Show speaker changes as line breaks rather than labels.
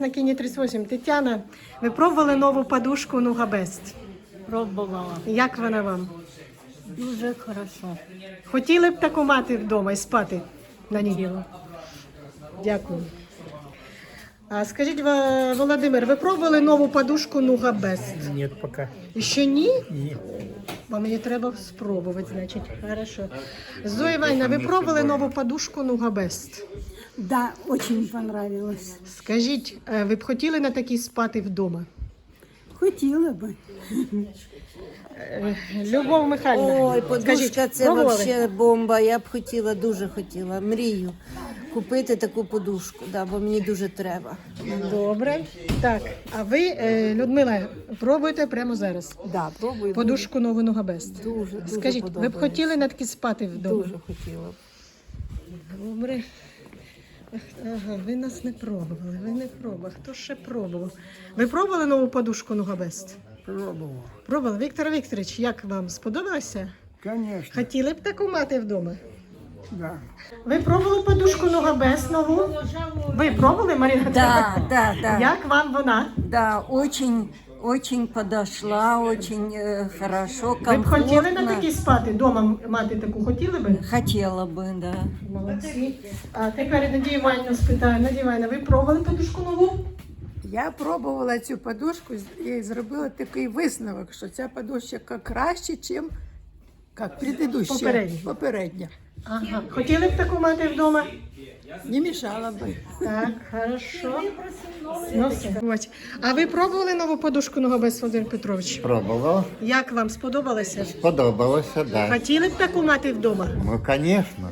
На Кіні 38. Тетяна, ви пробували нову подушку Нугабест.
Пробувала.
Як вона вам?
Дуже хорошо.
Хотіли б таку мати вдома і спати на ній? Дякую. А скажіть, Ва- Володимир, ви пробували нову подушку Нугабест?
Нет пока.
Ще ні?
Нет.
А мені треба спробувати, значить. Хорошо. Зоя Івановна, ви пробували нову подушку Нугабест?
Да, очень понравилось.
Скажіть, е, ви б хотіли на такій спати вдома?
Хотіла би.
Любов Михайлівна,
Ой, подушка
скажіть,
це
пробували?
вообще бомба. Я б хотіла, дуже хотіла. Мрію купити таку подушку, да, бо мені дуже треба.
Добре. Так, а ви, е, Людмила, пробуйте прямо зараз.
Да, пробую.
Подушку нову Нугабест.
Дуже, дуже
Скажіть, ви б
подобається.
хотіли на такі спати вдома?
Дуже хотіла. б.
Добре. Ага, ви нас не пробували, ви не пробували. Хто ще пробував? Ви пробували нову подушку Нугабест?
Пробовал.
Пробували. Віктор Вікторович, як вам сподобалося?
Конечно,
Хотіли б таку мати вдома?
да.
Ви пробували подушку Нугабест нову? Ви пробували, Марина?
Да, да, да.
Як вам вона?
Да, очень, очень подошла, очень э, хорошо,
Ви б хотіли на
комфортно.
такій спати? Дома мати таку хотіли би?
Хотіла би, да.
Молодці. А тепер Надія Іванівна спитаю. Надія Іванівна, ви пробували подушку нову?
Я пробувала цю подушку і зробила такий висновок, що ця подушка краще, ніж як предыдуща,
Попередня.
попередня.
Ага. Хотіли б таку мати вдома?
Не мішала би.
Так, хорошо. Ну, все. Ось. А ви пробували нову подушку Ногобес Володимир Петрович?
Пробував,
Як вам сподобалося?
сподобалося, да.
Хотіли б таку мати вдома?
Ну, звісно.